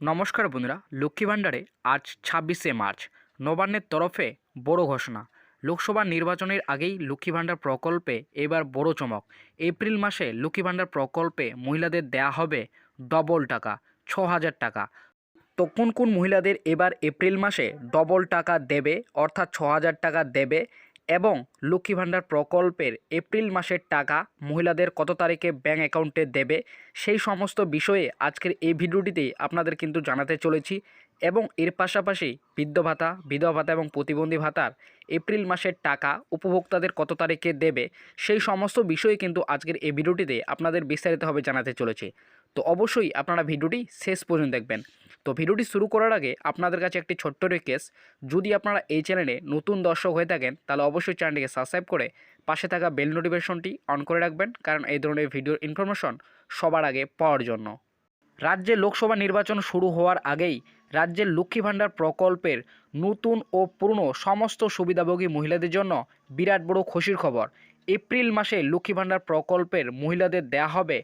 নমস্কার বন্ধুরা, লক্ষ্মী ভাণ্ডারে আজ ছাব্বিশে মার্চ, নবান্নের তরফে বড় ঘোষণা। লোকসভা নির্বাচনের আগেই লক্ষ্মী ভাণ্ডার প্রকল্পে এবার বড় চমক। এপ্রিল মাসে লক্ষ্মী ভাণ্ডার প্রকল্পে মহিলাদের দেয়া হবে ডবল টাকা, ছ হাজার টাকা। তো কোন কোন মহিলাদের এবার এপ্রিল মাসে ডবল টাকা দেবে, অর্থাৎ ছ হাজার টাকা দেবে এবং লক্ষ্মী ভাণ্ডার প্রকল্পের এপ্রিল মাসের টাকা মহিলাদের কত তারিখে ব্যাঙ্ক অ্যাকাউন্টে দেবে সেই সমস্ত বিষয়ে আজকের এই ভিডিওটিতে আপনাদের কিন্তু জানাতে চলেছি এবং এর পাশাপাশি বৃদ্ধ ভাতা, বিধবা ভাতা এবং প্রতিবন্ধী ভাতার এপ্রিল মাসের টাকা উপভোক্তাদের কত তারিখে দেবে সেই সমস্ত বিষয়ে কিন্তু আজকের এই ভিডিওটিতে আপনাদের বিস্তারিতভাবে জানাতে চলেছে। তো অবশ্যই আপনারা ভিডিওটি শেষ পর্যন্ত দেখবেন। তো ভিডিওটি শুরু করার আগে আপনাদের কাছে একটি ছোট্ট রিকোয়েস্ট যদি আপনারা এই চ্যানেলে নতুন দর্শক হয়ে থাকেন, তাহলে অবশ্যই চ্যানেলটিকে সাবস্ক্রাইব করে পাশে থাকা বেল নোটিফিকেশনটি অন করে রাখবেন, কারণ এই ধরনের ভিডিওর ইনফরমেশন সবার আগে পাওয়ার জন্য। রাজ্যে লোকসভা নির্বাচন শুরু হওয়ার আগেই রাজ্যের লক্ষ্মী ভাণ্ডার প্রকল্পের নতুন ও পুরনো সমস্ত সুবিধাভোগী মহিলাদের জন্য বিরাট বড় খুশির খবর। এপ্রিল মাসে লক্ষ্মী ভাণ্ডার প্রকল্পের মহিলাদের দেয়া হবে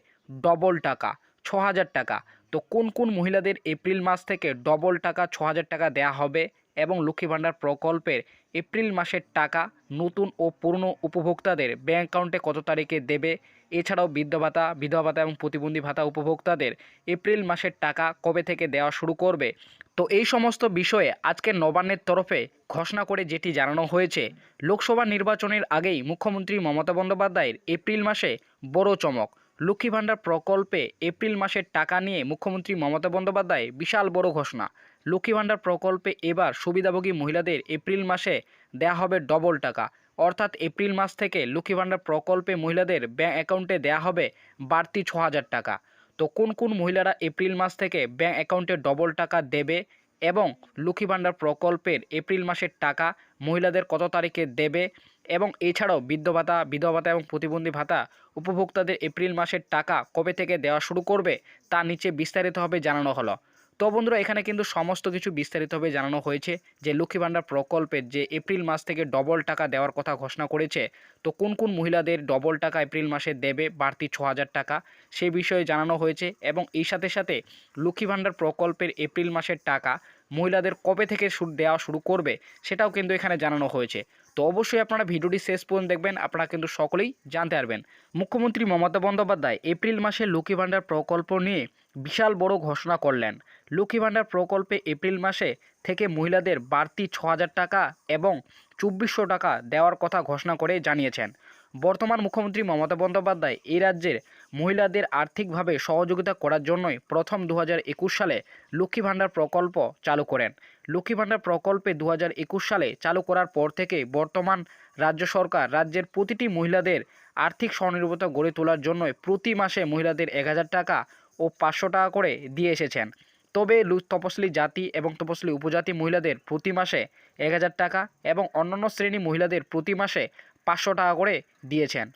ডবল টাকা। ছ হাজার টাকা। তো কোন কোন মহিলাদের এপ্রিল মাস থেকে ডবল টাকা ছ হাজার টাকা দেয়া হবে এবং লক্ষ্মী ভাণ্ডার প্রকল্পের এপ্রিল মাসের টাকা নতুন ও পুরনো উপভোক্তাদের ব্যাঙ্ক অ্যাকাউন্টে কত তারিখে দেবে? এছাড়াও বৃদ্ধ ভাতা, বিধবা ভাতা এবং প্রতিবন্ধী ভাতা উপভোক্তাদের এপ্রিল মাসের টাকা কবে থেকে দেওয়া শুরু করবে? তো এই সমস্ত বিষয়ে আজকে নবান্নের তরফে ঘোষণা করে যেটি জানানো হয়েছে, লোকসভা নির্বাচনের আগেই মুখ্যমন্ত্রী মমতা বন্দ্যোপাধ্যায়ের এপ্রিল মাসে বড় চমক। লক্ষ্মী ভাণ্ডার প্রকল্পে এপ্রিল মাসের টাকা নিয়ে মুখ্যমন্ত্রী মমতা বন্দ্যোপাধ্যায় বিশাল বড় ঘোষণা। লক্ষ্মী ভাণ্ডার প্রকল্পে এবার সুবিধাভোগী মহিলাদের এপ্রিল মাসে দেয়া হবে ডবল টাকা। অর্থাৎ এপ্রিল মাস থেকে লক্ষ্মী ভাণ্ডার প্রকল্পে মহিলাদের ব্যাঙ্ক অ্যাকাউন্টে দেয়া হবে বাড়তি ছ হাজার টাকা। তো কোন কোন মহিলারা এপ্রিল মাস থেকে ব্যাঙ্ক অ্যাকাউন্টে ডবল টাকা দেবে এবং লক্ষ্মী ভাণ্ডার প্রকল্পের এপ্রিল মাসের টাকা মহিলাদের কত তারিখে দেবে এবং এছাড়াও বৃদ্ধ ভাতা, বিধবা ভাতা এবং প্রতিবন্ধী ভাতা উপভোক্তাদের এপ্রিল মাসের টাকা কবে থেকে দেওয়া শুরু করবে তা নিচে বিস্তারিতভাবে জানানো হলো। তো বন্ধুরা, এখানে কিন্তু সমস্ত কিছু বিস্তারিতভাবে জানানো হয়েছে যে লক্ষ্মী ভাণ্ডার প্রকল্পের যে এপ্রিল মাস থেকে ডবল টাকা দেওয়ার কথা ঘোষণা করেছে, তো কোন কোন মহিলাদের ডবল টাকা এপ্রিল মাসে দেবে, বাড়তি ছ হাজার টাকা সেই বিষয়ে জানানো হয়েছে এবং এই সাথে সাথে লক্ষ্মী ভাণ্ডার প্রকল্পের এপ্রিল মাসের টাকা মহিলাদের কবে থেকে দেওয়া শুরু করবে সেটাও কিন্তু এখানে জানানো হয়েছে। তো অবশ্যই আপনারা ভিডিওটি শেষ পর্যন্ত দেখবেন, আপনারা কিন্তু সকলেই জানতে পারবেন। মুখ্যমন্ত্রী মমতা বন্দ্যোপাধ্যায় এপ্রিল মাসে লক্ষ্মী ভাণ্ডার প্রকল্প নিয়ে বিশাল বড় ঘোষণা করলেন। লক্ষ্মী ভাণ্ডার প্রকল্পে এপ্রিল মাসে থেকে মহিলাদের বাড়তি ছ টাকা এবং চব্বিশশো টাকা দেওয়ার কথা ঘোষণা করে জানিয়েছেন। বর্তমান মুখ্যমন্ত্রী মমতা বন্দ্যোপাধ্যায় এই রাজ্যের মহিলাদের আর্থিকভাবে সহযোগিতা করার জন্যই প্রথম দু হাজার একুশ সালে লক্ষ্মী ভাণ্ডার প্রকল্প চালু করেন। লক্ষ্মী ভাণ্ডার প্রকল্পে দু হাজার একুশ সালে চালু করার পর থেকে বর্তমান রাজ্য সরকার রাজ্যের প্রতিটি মহিলাদের আর্থিক স্বনির্ভরতা গড়ে তোলার জন্য প্রতি মাসে মহিলাদের এক হাজার টাকা ও পাঁচশো টাকা করে দিয়ে এসেছেন। তবে লু- তপশিলি জাতি এবং তপশিলি উপজাতি মহিলাদের প্রতি মাসে এক হাজার টাকা এবং অন্যান্য শ্রেণি মহিলাদের প্রতি মাসে পাঁচশো টাকা করে দিয়েছেন।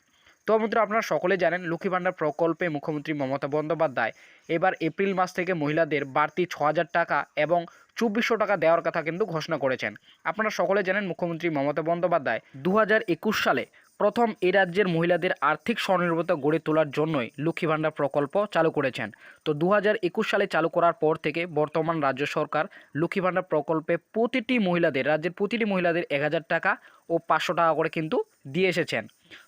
তো বন্ধুরা আপনারা সকলে জানেন লক্ষ্মী ভাণ্ডার প্রকল্পে মুখ্যমন্ত্রী মমতা বন্দ্যোপাধ্যায় এবার এপ্রিল মাস থেকে মহিলাদের বাড়তি ছ টাকা এবং চব্বিশশো টাকা দেওয়ার কথা কিন্তু ঘোষণা করেছেন। আপনারা সকলে জানেন মুখ্যমন্ত্রী মমতা বন্দ্যোপাধ্যায় দু হাজার একুশ সালে প্রথম এ রাজ্যের মহিলাদের আর্থিক স্বনির্ভরতা গড়ে তোলার জন্যই লক্ষ্মী ভাণ্ডার প্রকল্প চালু করেছেন। তো দু হাজার একুশ সালে চালু করার পর থেকে বর্তমান রাজ্য সরকার লক্ষ্মী ভাণ্ডার প্রকল্পে প্রতিটি মহিলাদের, রাজ্যের প্রতিটি মহিলাদের এক হাজার টাকা ও পাঁচশো টাকা করে কিন্তু দিয়ে এসেছেন।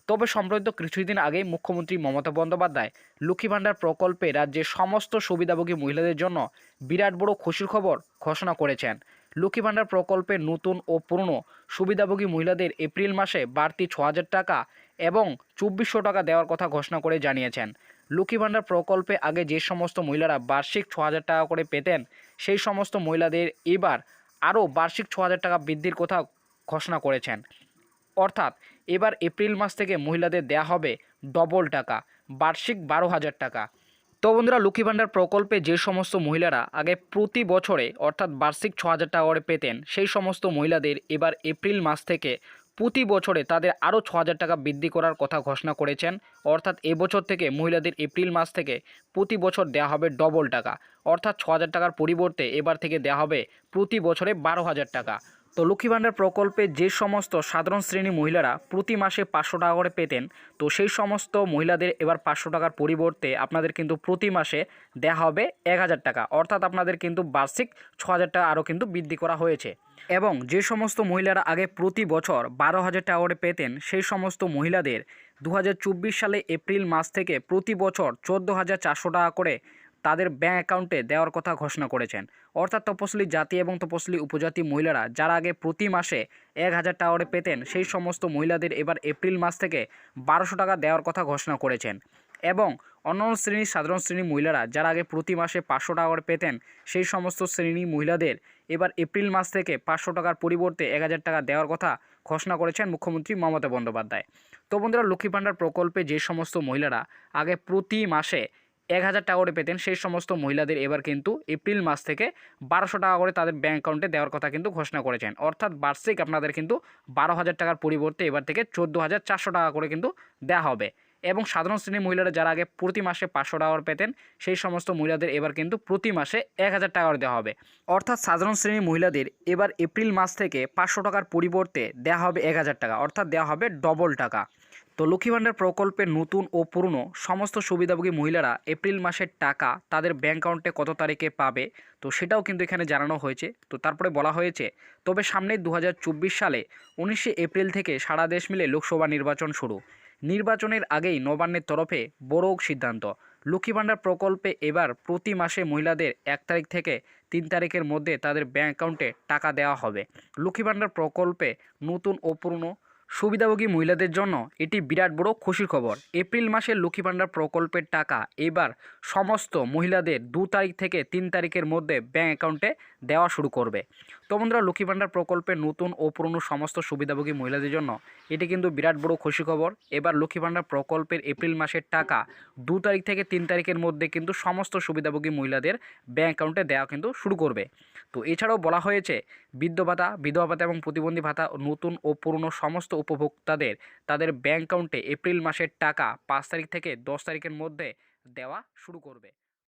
তবে সম্প্রতি কিছুদিন আগেই মুখ্যমন্ত্রী মমতা বন্দ্যোপাধ্যায় লক্ষ্মী ভাণ্ডার প্রকল্পে রাজ্যের সমস্ত সুবিধাভোগী মহিলাদের জন্য বিরাট বড় খুশির খবর ঘোষণা করেছেন। লক্ষ্মী ভাণ্ডার প্রকল্পে নতুন ও পুরনো সুবিধাভোগী মহিলাদের এপ্রিল মাসে বাড়তি ছ টাকা এবং চব্বিশশো টাকা দেওয়ার কথা ঘোষণা করে জানিয়েছেন। লক্ষ্মী ভাণ্ডার প্রকল্পে আগে যে সমস্ত মহিলারা বার্ষিক ছ টাকা করে পেতেন, সেই সমস্ত মহিলাদের এবার আরও বার্ষিক ছ টাকা বৃদ্ধির কথা ঘোষণা করেছেন। অর্থাৎ এবার এপ্রিল মাস থেকে মহিলাদের দেয়া হবে ডবল টাকা, বার্ষিক বারো হাজার টাকা। তো বন্ধুরা, লক্ষ্মী ভাণ্ডার প্রকল্পে যে সমস্ত মহিলারা আগে প্রতি বছরে, অর্থাৎ বার্ষিক ছ হাজার টাকা করে পেতেন, সেই সমস্ত মহিলাদের এবার এপ্রিল মাস থেকে প্রতি বছরে তাদের আরও ছ হাজার টাকা বৃদ্ধি করার কথা ঘোষণা করেছেন। অর্থাৎ এবছর থেকে মহিলাদের এপ্রিল মাস থেকে প্রতি বছর দেওয়া হবে ডবল টাকা। অর্থাৎ ছ হাজার টাকার পরিবর্তে এবার থেকে দেওয়া হবে প্রতি বছরে বারো হাজার টাকা। তো লক্ষ্মী ভাণ্ডার প্রকল্পে যে সমস্ত সাধারণ শ্রেণি মহিলারা প্রতি মাসে পাঁচশো টাকা করে পেতেন, তো সেই সমস্ত মহিলাদের এবার পাঁচশো টাকার পরিবর্তে আপনাদের কিন্তু প্রতি মাসে দেওয়া হবে এক হাজার টাকা। অর্থাৎ আপনাদের কিন্তু বার্ষিক ছ হাজার টাকা আরও কিন্তু বৃদ্ধি করা হয়েছে। এবং যে সমস্ত মহিলারা আগে প্রতি বছর বারো হাজার টাকা করে পেতেন, সেই সমস্ত মহিলাদের দু হাজার চব্বিশ সালে এপ্রিল মাস থেকে প্রতি বছর চোদ্দ হাজার চারশো টাকা করে তাদের ব্যাঙ্ক অ্যাকাউন্টে দেওয়ার কথা ঘোষণা করেছেন। অর্থাৎ তপশিলি জাতি এবং তপশিলি উপজাতি মহিলারা যারা আগে প্রতি মাসে এক হাজার টাকা পেতেন, সেই সমস্ত মহিলাদের এবার এপ্রিল মাস থেকে বারোশো টাকা দেওয়ার কথা ঘোষণা করেছেন। এবং অন্যান্য শ্রেণির সাধারণ শ্রেণির মহিলারা যারা আগে প্রতি মাসে পাঁচশো টাকা করে পেতেন, সেই সমস্ত শ্রেণি মহিলাদের এবার এপ্রিল মাস থেকে পাঁচশো টাকার পরিবর্তে এক হাজার টাকা দেওয়ার কথা ঘোষণা করেছেন মুখ্যমন্ত্রী মমতা বন্দ্যোপাধ্যায়। তো বন্ধুরা, লক্ষ্মী প্রকল্পে যে সমস্ত মহিলারা আগে প্রতি মাসে এক হাজার টাকা করে পেতেন। সেই সমস্ত মহিলাদের এবার কিন্তু এপ্রিল মাস থেকে বারোশো টাকা করে তাদের ব্যাঙ্ক অ্যাকাউন্টে দেওয়ার কথা কিন্তু ঘোষণা করেছেন। অর্থাৎ বার্ষিক আপনাদের কিন্তু বারো হাজার টাকার পরিবর্তে এবার থেকে চোদ্দ হাজার চারশো টাকা করে কিন্তু দেওয়া হবে। এবং সাধারণ শ্রেণির মহিলারা যারা আগে প্রতি মাসে পাঁচশো টাকা পেতেন, সেই সমস্ত মহিলাদের এবার কিন্তু প্রতি মাসে এক হাজার টাকা দেওয়া হবে। অর্থাৎ সাধারণ শ্রেণির মহিলাদের এবার এপ্রিল মাস থেকে পাঁচশো টাকার পরিবর্তে দেওয়া হবে এক হাজার টাকা। অর্থাৎ দেওয়া হবে ডবল টাকা। তো লক্ষ্মী ভাণ্ডার প্রকল্পের নতুন ও পুরনো সমস্ত সুবিধাভোগী মহিলারা এপ্রিল মাসের টাকা তাদের ব্যাঙ্ক অ্যাকাউন্টে কত তারিখে পাবে? তো সেটাও কিন্তু এখানে জানানো হয়েছে। তো তারপরে বলা হয়েছে, তবে সামনে দু সালে উনিশে এপ্রিল থেকে সারা দেশ মিলে লোকসভা নির্বাচন শুরু। নির্বাচনের আগেই নবান্নের তরফে বড় সিদ্ধান্ত। লক্ষ্মী ভাণ্ডার প্রকল্পে এবার প্রতি মাসে মহিলাদের এক তারিখ থেকে তিন তারিখের মধ্যে তাদের ব্যাঙ্ক অ্যাকাউন্টে টাকা দেওয়া হবে। লক্ষ্মী ভাণ্ডার প্রকল্পে নতুন ও পুরনো সুবিধাভোগী মহিলাদের জন্য এটি বিরাট বড় খুশির খবর। এপ্রিল মাসের লক্ষ্মী ভাণ্ডার প্রকল্পের টাকা এবার সমস্ত মহিলাদের দু তারিখ থেকে তিন তারিখের মধ্যে ব্যাঙ্ক অ্যাকাউন্টে দেওয়া শুরু করবে। তো বন্ধুরা, লক্ষ্মী ভাণ্ডার প্রকল্পের নতুন ও পুরনো সমস্ত সুবিধাভোগী মহিলাদের জন্য এটি কিন্তু বিরাট বড় খুশি খবর। এবার লক্ষ্মী ভাণ্ডার প্রকল্পের এপ্রিল মাসের টাকা দু তারিখ থেকে তিন তারিখের মধ্যে কিন্তু সমস্ত সুবিধাভোগী মহিলাদের ব্যাঙ্ক অ্যাকাউন্টে দেওয়া কিন্তু শুরু করবে। তো এছাড়াও বলা হয়েছে বৃদ্ধ ভাতা, বিধবা ভাতা এবং প্রতিবন্ধী ভাতা নতুন ও পুরনো সমস্ত উপভোক্তাদের তাদের ব্যাঙ্ক অ্যাকাউন্টে এপ্রিল মাসের টাকা পাঁচ তারিখ থেকে দশ তারিখের মধ্যে দেওয়া শুরু করবে।